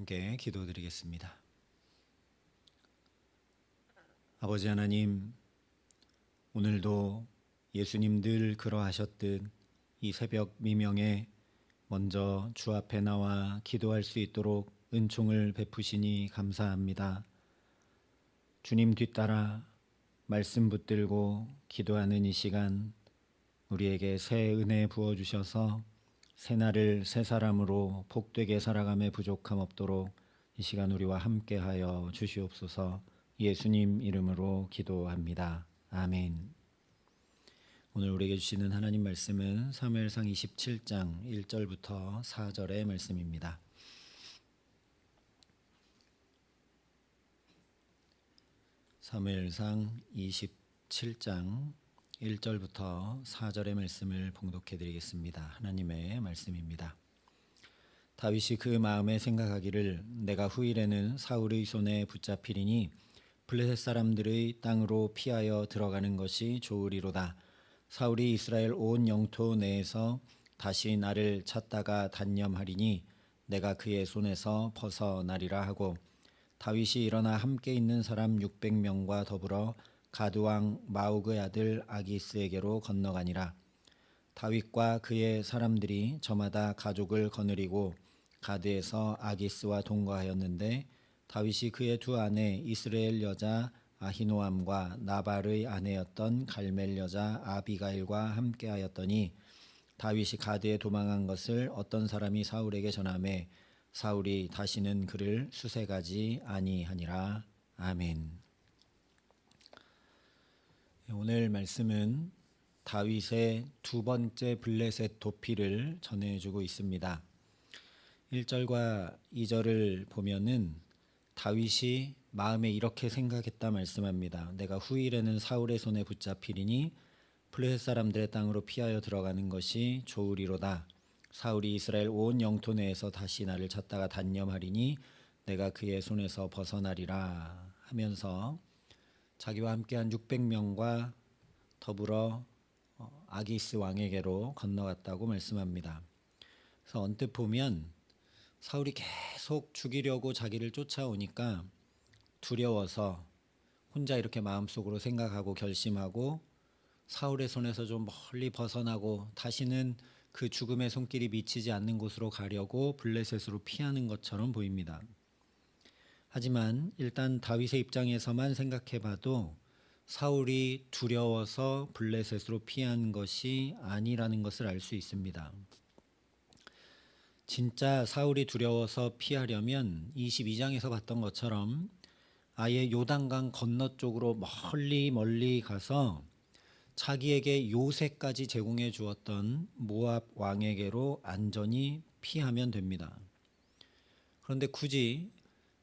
함께 기도드리겠습니다. 아버지 하나님, 오늘도 예수님 늘 그러하셨듯 이 새벽 미명에 먼저 주 앞에 나와 기도할 수 있도록 은총을 베푸시니 감사합니다. 주님 뒤따라 말씀 붙들고 기도하는 이 시간 우리에게 새 은혜 부어 주셔서 새 날을 새 사람으로 복되게 살아감에 부족함 없도록 이 시간 우리와 함께하여 주시옵소서. 예수님 이름으로 기도합니다. 아멘. 오늘 우리에게 주시는 하나님 말씀은 사무엘상 27장 1절부터 4절의 말씀입니다. 사무엘상 27장 1절부터 4절의 말씀을 봉독해 드리겠습니다. 하나님의 말씀입니다. 다윗이 그 마음에 생각하기를 내가 후일에는 사울의 손에 붙잡히리니 블레셋 사람들의 땅으로 피하여 들어가는 것이 좋으리로다. 사울이 이스라엘 온 영토 내에서 다시 나를 찾다가 단념하리니 내가 그의 손에서 벗어나리라 하고 다윗이 일어나 함께 있는 사람 600명과 더불어 가드왕 마옥의 아들 아기스에게로 건너가니라. 다윗과 그의 사람들이 저마다 가족을 거느리고 가드에서 아기스와 동거하였는데 다윗이 그의 두 아내 이스라엘 여자 아히노암과 나발의 아내였던 갈멜 여자 아비가일과 함께하였더니 다윗이 가드에 도망한 것을 어떤 사람이 사울에게 전하매 사울이 다시는 그를 수색하지 아니하니라 아멘. 오늘 말씀은 다윗의 두 번째 블레셋 도피를 전해주고 있습니다. 1절과 2절을 보면은 다윗이 마음에 이렇게 생각했다 말씀합니다. 내가 후일에는 사울의 손에 붙잡히리니 블레셋 사람들의 땅으로 피하여 들어가는 것이 좋으리로다. 사울이 이스라엘 온 영토 내에서 다시 나를 찾다가 단념하리니 내가 그의 손에서 벗어나리라 하면서 자기와 함께한 600명과 더불어 어, 아기스 왕에게로 건너갔다고 말씀합니다. 그래서 언뜻 보면 사울이 계속 죽이려고 자기를 쫓아오니까 두려워서 혼자 이렇게 마음속으로 생각하고 결심하고 사울의 손에서 좀 멀리 벗어나고 다시는 그 죽음의 손길이 미치지 않는 곳으로 가려고 블레셋으로 피하는 것처럼 보입니다. 하지만 일단 다윗의 입장에서만 생각해 봐도 사울이 두려워서 블레셋으로 피한 것이 아니라는 것을 알 수 있습니다. 진짜 사울이 두려워서 피하려면 22장에서 봤던 것처럼 아예 요단강 건너 쪽으로 멀리 멀리 가서 자기에게 요새까지 제공해 주었던 모압 왕에게로 안전히 피하면 됩니다. 그런데 굳이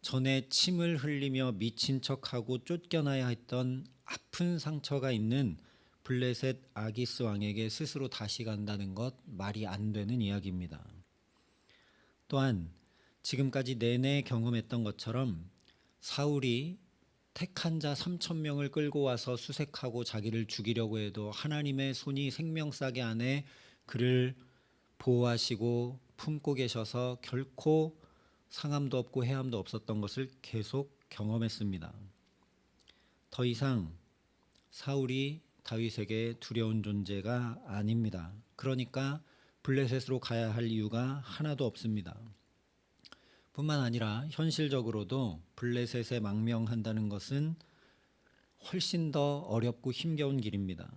전에 침을 흘리며 미친 척하고 쫓겨나야 했던 아픈 상처가 있는 블레셋 아기스 왕에게 스스로 다시 간다는 것 말이 안 되는 이야기입니다. 또한 지금까지 내내 경험했던 것처럼 사울이 택한 자 3천 명을 끌고 와서 수색하고 자기를 죽이려고 해도 하나님의 손이 생명싸게 안에 그를 보호하시고 품고 계셔서 결코 상함도 없고 해함도 없었던 것을 계속 경험했습니다. 더 이상 사울이 다윗에게 두려운 존재가 아닙니다. 그러니까 블레셋으로 가야 할 이유가 하나도 없습니다. 뿐만 아니라 현실적으로도 블레셋에 망명한다는 것은 훨씬 더 어렵고 힘겨운 길입니다.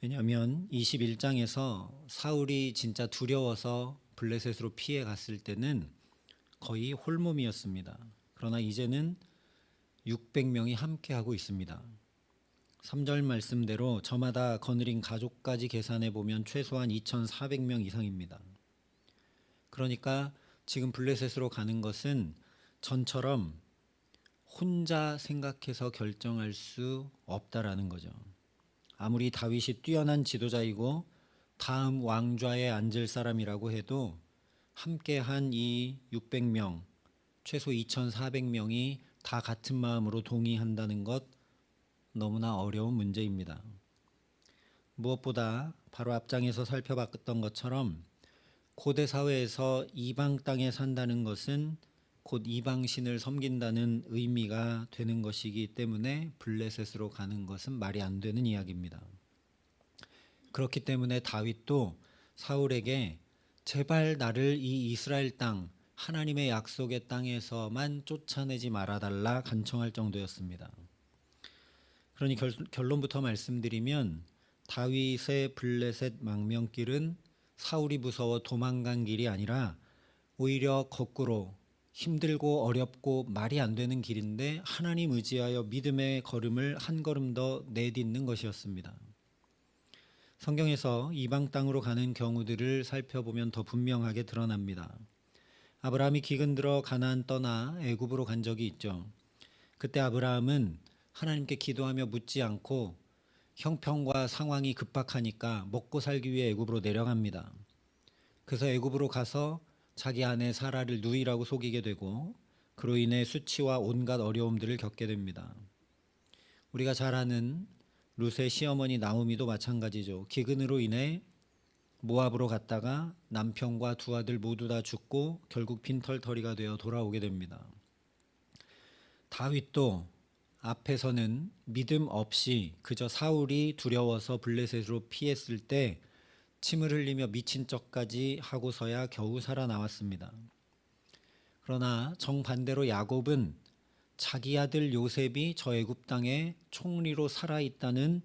왜냐하면 21장에서 사울이 진짜 두려워서 블레셋으로 피해 갔을 때는 거의 홀몸이었습니다. 그러나 이제는 600명이 함께하고 있습니다. 3절 말씀대로 저마다 거느린 가족까지 계산해 보면 최소한 2,400명 이상입니다. 그러니까 지금 블레셋으로 가는 것은 전처럼 혼자 생각해서 결정할 수 없다라는 거죠. 아무리 다윗이 뛰어난 지도자이고 다음 왕좌에 앉을 사람이라고 해도 함께 한 이 600명, 최소 2,400명이 다 같은 마음으로 동의한다는 것 너무나 어려운 문제입니다. 무엇보다 바로 앞장에서 살펴봤던 것처럼 고대 사회에서 이방 땅에 산다는 것은 곧 이방 신을 섬긴다는 의미가 되는 것이기 때문에 블레셋으로 가는 것은 말이 안 되는 이야기입니다. 그렇기 때문에 다윗도 사울에게 제발 나를 이 이스라엘 땅 하나님의 약속의 땅에서만 쫓아내지 말아달라 간청할 정도였습니다. 그러니 결, 결론부터 말씀드리면 다윗의 블레셋 망명길은 사울이 무서워 도망간 길이 아니라 오히려 거꾸로 힘들고 어렵고 말이 안 되는 길인데 하나님 의지하여 믿음의 걸음을 한 걸음 더 내딛는 것이었습니다. 성경에서 이방 땅으로 가는 경우들을 살펴보면 더 분명하게 드러납니다. 아브라함이 기근 들어 가나안 떠나 애굽으로 간 적이 있죠. 그때 아브라함은 하나님께 기도하며 묻지 않고 형편과 상황이 급박하니까 먹고 살기 위해 애굽으로 내려갑니다. 그래서 애굽으로 가서 자기 아내 사라를 누이라고 속이게 되고 그로 인해 수치와 온갖 어려움들을 겪게 됩니다. 우리가 잘 아는 룻의 시어머니 나오미도 마찬가지죠. 기근으로 인해 모압으로 갔다가 남편과 두 아들 모두 다 죽고 결국 빈털터리가 되어 돌아오게 됩니다. 다윗도 앞에서는 믿음 없이 그저 사울이 두려워서 블레셋으로 피했을 때 침을 흘리며 미친 척까지 하고서야 겨우 살아나왔습니다. 그러나 정반대로 야곱은 자기 아들 요셉이 저 애굽 땅에 총리로 살아 있다는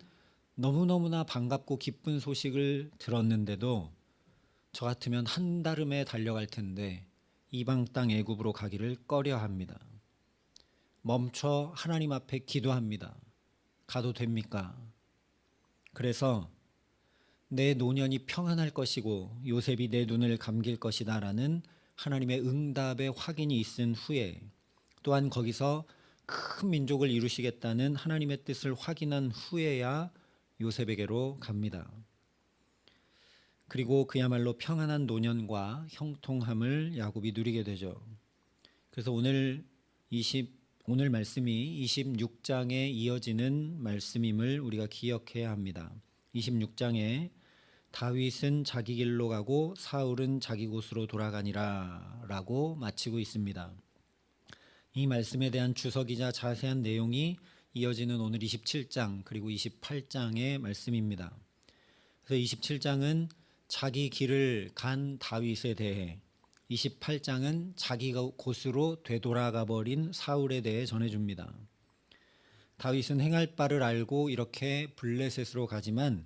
너무너무나 반갑고 기쁜 소식을 들었는데도 저 같으면 한달음에 달려갈 텐데 이방 땅 애굽으로 가기를 꺼려 합니다. 멈춰 하나님 앞에 기도합니다. 가도 됩니까? 그래서 내 노년이 평안할 것이고 요셉이 내 눈을 감길 것이다라는 하나님의 응답의 확인이 있은 후에 또한 거기서 큰 민족을 이루시겠다는 하나님의 뜻을 확인한 후에야 요셉에게로 갑니다. 그리고 그야말로 평안한 노년과 형통함을 야곱이 누리게 되죠. 그래서 오늘 20 오늘 말씀이 26장에 이어지는 말씀임을 우리가 기억해야 합니다. 26장에 다윗은 자기 길로 가고 사울은 자기 곳으로 돌아가니라라고 마치고 있습니다. 이 말씀에 대한 주석이자 자세한 내용이 이어지는 오늘 27장 그리고 28장의 말씀입니다. 그래서 27장은 자기 길을 간 다윗에 대해 28장은 자기 곳으로 되돌아가 버린 사울에 대해 전해줍니다. 다윗은 행할 바를 알고 이렇게 블레셋으로 가지만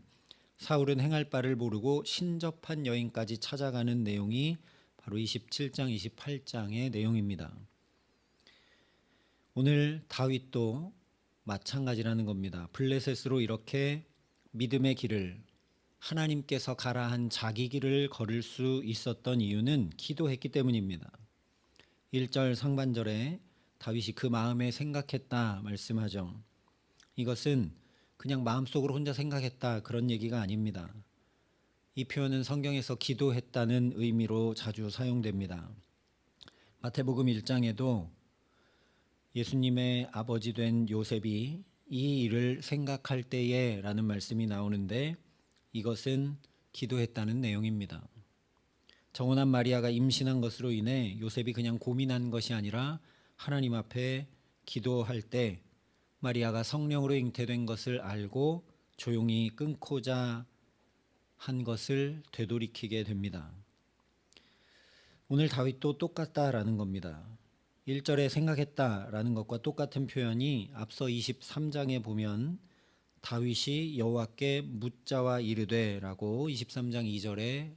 사울은 행할 바를 모르고 신접한 여인까지 찾아가는 내용이 바로 27장, 28장의 내용입니다. 오늘 다윗도 마찬가지라는 겁니다. 블레셋으로 이렇게 믿음의 길을 하나님께서 가라 한 자기 길을 걸을 수 있었던 이유는 기도했기 때문입니다. 1절 상반절에 다윗이 그 마음에 생각했다 말씀하죠. 이것은 그냥 마음속으로 혼자 생각했다 그런 얘기가 아닙니다. 이 표현은 성경에서 기도했다는 의미로 자주 사용됩니다. 마태복음 1장에도 예수님의 아버지 된 요셉이 이 일을 생각할 때에 라는 말씀이 나오는데 이것은 기도했다는 내용입니다. 정혼한 마리아가 임신한 것으로 인해 요셉이 그냥 고민한 것이 아니라 하나님 앞에 기도할 때 마리아가 성령으로 잉태된 것을 알고 조용히 끊고자 한 것을 되돌이키게 됩니다. 오늘 다윗도 똑같다라는 겁니다. 1절에 생각했다라는 것과 똑같은 표현이 앞서 23장에 보면 다윗이 여호와께 묻자와 이르되라고 23장 2절에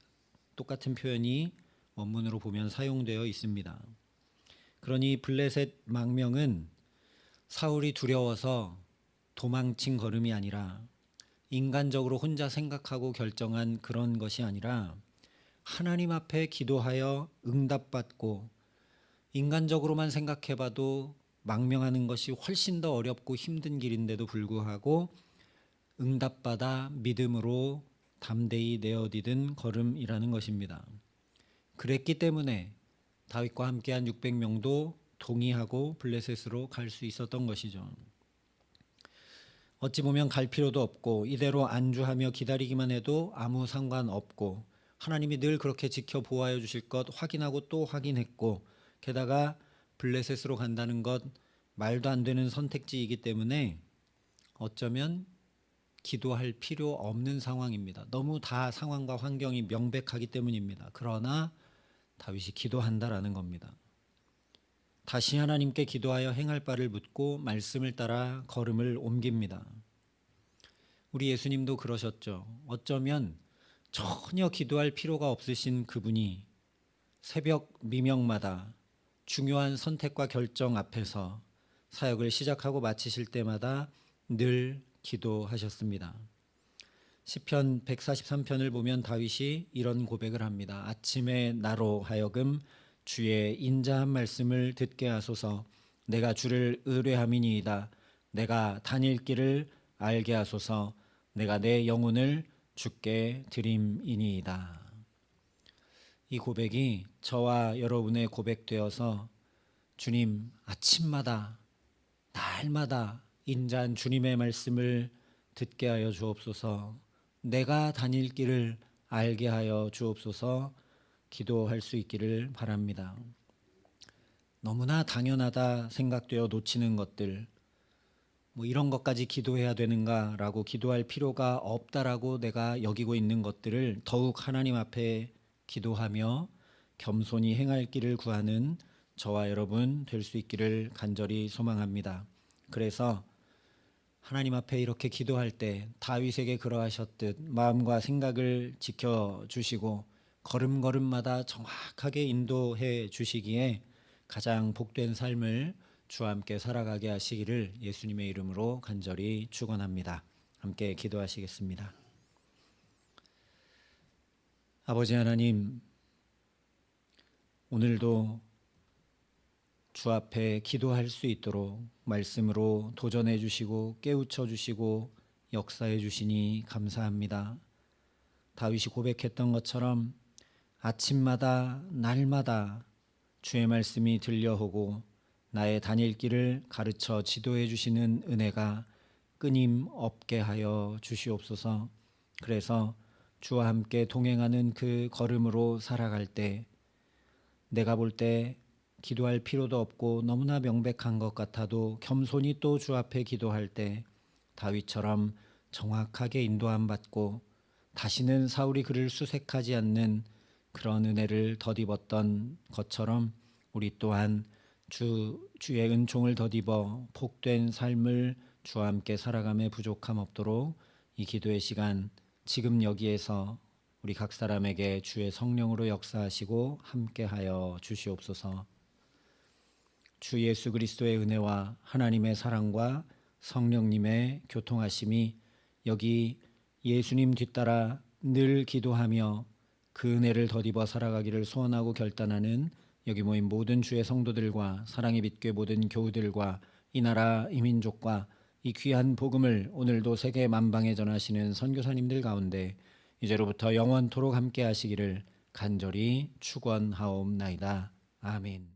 똑같은 표현이 원문으로 보면 사용되어 있습니다. 그러니 블레셋 망명은 사울이 두려워서 도망친 걸음이 아니라 인간적으로 혼자 생각하고 결정한 그런 것이 아니라 하나님 앞에 기도하여 응답받고 인간적으로만 생각해봐도 망명하는 것이 훨씬 더 어렵고 힘든 길인데도 불구하고 응답받아 믿음으로 담대히 내어디든 걸음이라는 것입니다. 그랬기 때문에 다윗과 함께한 600명도 동의하고 블레셋으로 갈 수 있었던 것이죠. 어찌 보면 갈 필요도 없고 이대로 안주하며 기다리기만 해도 아무 상관 없고 하나님이 늘 그렇게 지켜 보호하여 주실 것 확인하고 또 확인했고 게다가 블레셋으로 간다는 것 말도 안 되는 선택지이기 때문에 어쩌면 기도할 필요 없는 상황입니다. 너무 다 상황과 환경이 명백하기 때문입니다. 그러나 다윗이 기도한다라는 겁니다. 다시 하나님께 기도하여 행할 바를 묻고 말씀을 따라 걸음을 옮깁니다. 우리 예수님도 그러셨죠. 어쩌면 전혀 기도할 필요가 없으신 그분이 새벽 미명마다 중요한 선택과 결정 앞에서 사역을 시작하고 마치실 때마다 늘 기도하셨습니다. 시편 143편을 보면 다윗이 이런 고백을 합니다. 아침에 나로 하여금 주의 인자한 말씀을 듣게 하소서. 내가 주를 의뢰함이니이다. 내가 다닐 길을 알게 하소서. 내가 내 영혼을 주께 드림이니이다. 이 고백이 저와 여러분의 고백되어서 주님 아침마다 날마다 인자한 주님의 말씀을 듣게 하여 주옵소서. 내가 다닐 길을 알게 하여 주옵소서. 기도할 수 있기를 바랍니다. 너무나 당연하다 생각되어 놓치는 것들, 뭐 이런 것까지 기도해야 되는가라고 기도할 필요가 없다라고 내가 여기고 있는 것들을 더욱 하나님 앞에 기도하며 겸손히 행할 길을 구하는 저와 여러분 될 수 있기를 간절히 소망합니다. 그래서 하나님 앞에 이렇게 기도할 때 다윗에게 그러하셨듯 마음과 생각을 지켜 주시고 걸음걸음마다 정확하게 인도해 주시기에 가장 복된 삶을 주와 함께 살아가게 하시기를 예수님의 이름으로 간절히 축원합니다. 함께 기도하시겠습니다. 아버지 하나님 오늘도 주 앞에 기도할 수 있도록 말씀으로 도전해 주시고 깨우쳐 주시고 역사해 주시니 감사합니다. 다윗이 고백했던 것처럼 아침마다 날마다 주의 말씀이 들려오고 나의 다닐 길을 가르쳐 지도해 주시는 은혜가 끊임 없게 하여 주시옵소서. 그래서 주와 함께 동행하는 그 걸음으로 살아갈 때 내가 볼 때 기도할 필요도 없고 너무나 명백한 것 같아도 겸손히 또 주 앞에 기도할 때 다윗처럼 정확하게 인도함 받고 다시는 사울이 그를 수색하지 않는 그런 은혜를 덧입었던 것처럼 우리 또한 주 주의 은총을 덧입어 복된 삶을 주와 함께 살아감에 부족함 없도록 이 기도의 시간 지금 여기에서 우리 각 사람에게 주의 성령으로 역사하시고 함께하여 주시옵소서. 주 예수 그리스도의 은혜와 하나님의 사랑과 성령님의 교통하심이 여기 예수님 뒤따라 늘 기도하며 그 은혜를 덧입어 살아가기를 소원하고 결단하는 여기 모인 모든 주의 성도들과 사랑의 빛교회 모든 교우들과 이 나라 이민족과 이 귀한 복음을 오늘도 세계 만방에 전하시는 선교사님들 가운데 이제로부터 영원토록 함께 하시기를 간절히 축원하옵나이다. 아멘.